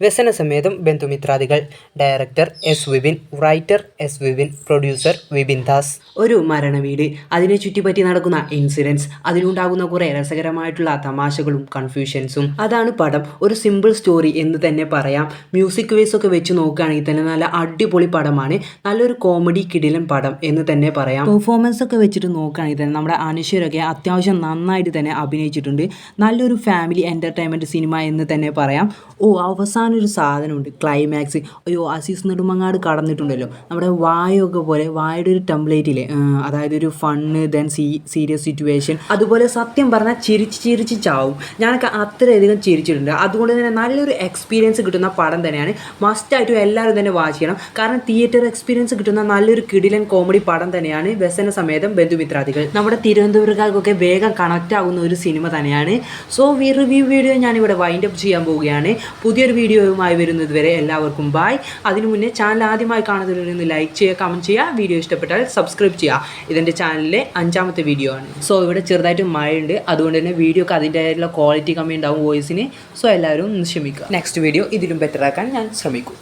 വ്യസനസമേതം ബന്ധുമിത്രാദികൾ. Director S Vipin writer S Vipin producer Vipin Das. ഒരു മരണവീട്. അതിനെ ചുറ്റിപ്പറ്റി നടക്കുന്ന ഇൻസിഡൻസ് അതിലുണ്ടാകുന്ന കുറേ രസകരമായിട്ടുള്ള തമാശകളും കൺഫ്യൂഷൻസും. അതാണ് പടം. ഒരു സിമ്പിൾ സ്റ്റോറി എന്ന് തന്നെ പറയാം. മ്യൂസിക് വേസ് ഒക്കെ വെച്ച് നോക്കുകയാണെങ്കിൽ തന്നെ നല്ല അടിപൊളി പടമാണ്. നല്ലൊരു കോമഡി കിടിലൻ പടം എന്ന് തന്നെ പറയാം. പെർഫോമൻസ് ഒക്കെ വെച്ചിട്ട് നോക്കുകയാണെങ്കിൽ തന്നെ നമ്മുടെ അനുശ്വരൊക്കെ അത്യാവശ്യം നന്നായിട്ട് തന്നെ അഭിനയിച്ചിട്ടുണ്ട്. നല്ലൊരു ഫാമിലി എന്റർടൈൻമെന്റ് സിനിമ എന്ന് തന്നെ പറയാം. ഓ അവസാനം ഒരു സാധനമുണ്ട്. ക്ലൈമാക്സ് അയ്യോ അസീസ് നെടുമങ്ങാട് കടന്നിട്ടുണ്ടല്ലോ. നമ്മുടെ വായൊക്കെ പോലെ വായുടെ ഒരു ടെംപ്ലേറ്റിലെ അതായത് ഒരു fun then see serious situation അതുപോലെ സത്യം പറഞ്ഞാൽ ചിരിച്ച് ചിരിച്ച് ചാവും. ഞാനൊക്കെ അത്രയധികം ചിരിച്ചിട്ടുണ്ട്. അതുകൊണ്ട് തന്നെ നല്ലൊരു എക്സ്പീരിയൻസ് കിട്ടുന്ന പടം തന്നെയാണ്. മസ്റ്റായിട്ടും എല്ലാവരും തന്നെ വാച്ച് ചെയ്യണം. കാരണം തിയേറ്റർ എക്സ്പീരിയൻസ് കിട്ടുന്ന നല്ലൊരു കിടിലൻ കോമഡി പടം തന്നെയാണ് വ്യസന സമേതം ബന്ധുമിത്രാദികൾ. നമ്മുടെ തിരുവനന്തപുരക്കാർക്കൊക്കെ വേഗം കണക്റ്റ് ആകുന്ന ഒരു സിനിമ തന്നെയാണ്. സോ വി റിവ്യൂ വീഡിയോ ഞാനിവിടെ വൈൻഡപ്പ് ചെയ്യാൻ പോവുകയാണ്. പുതിയൊരു വീഡിയോയുമായി വരുന്നത് വരെ എല്ലാവർക്കും ബായ് അതിനു മുന്നേ ചാനൽ ആദ്യമായി കാണുന്നവരൊന്ന് ലൈക്ക് ചെയ്യുക കമന്റ് ചെയ്യുക വീഡിയോ ഇഷ്ടപ്പെട്ടാൽ സബ്സ്ക്രൈബ് ചെയ്യുക. ഇതെന്റെ ചാനലിലെ അഞ്ചാമത്തെ വീഡിയോ ആണ്. സോ ഇവിടെ ചെറുതായിട്ട് മഴയുണ്ട് അതുകൊണ്ട് തന്നെ വീഡിയോക്ക് അതിന്റെതായിട്ടുള്ള ക്വാളിറ്റി കമ്മി ഉണ്ടാവും വോയിസിന് സോ എല്ലാവരും ക്ഷമിക്കുക. നെക്സ്റ്റ് വീഡിയോ ഇതിലും ബെറ്റർ ആക്കാൻ ഞാൻ ശ്രമിക്കും.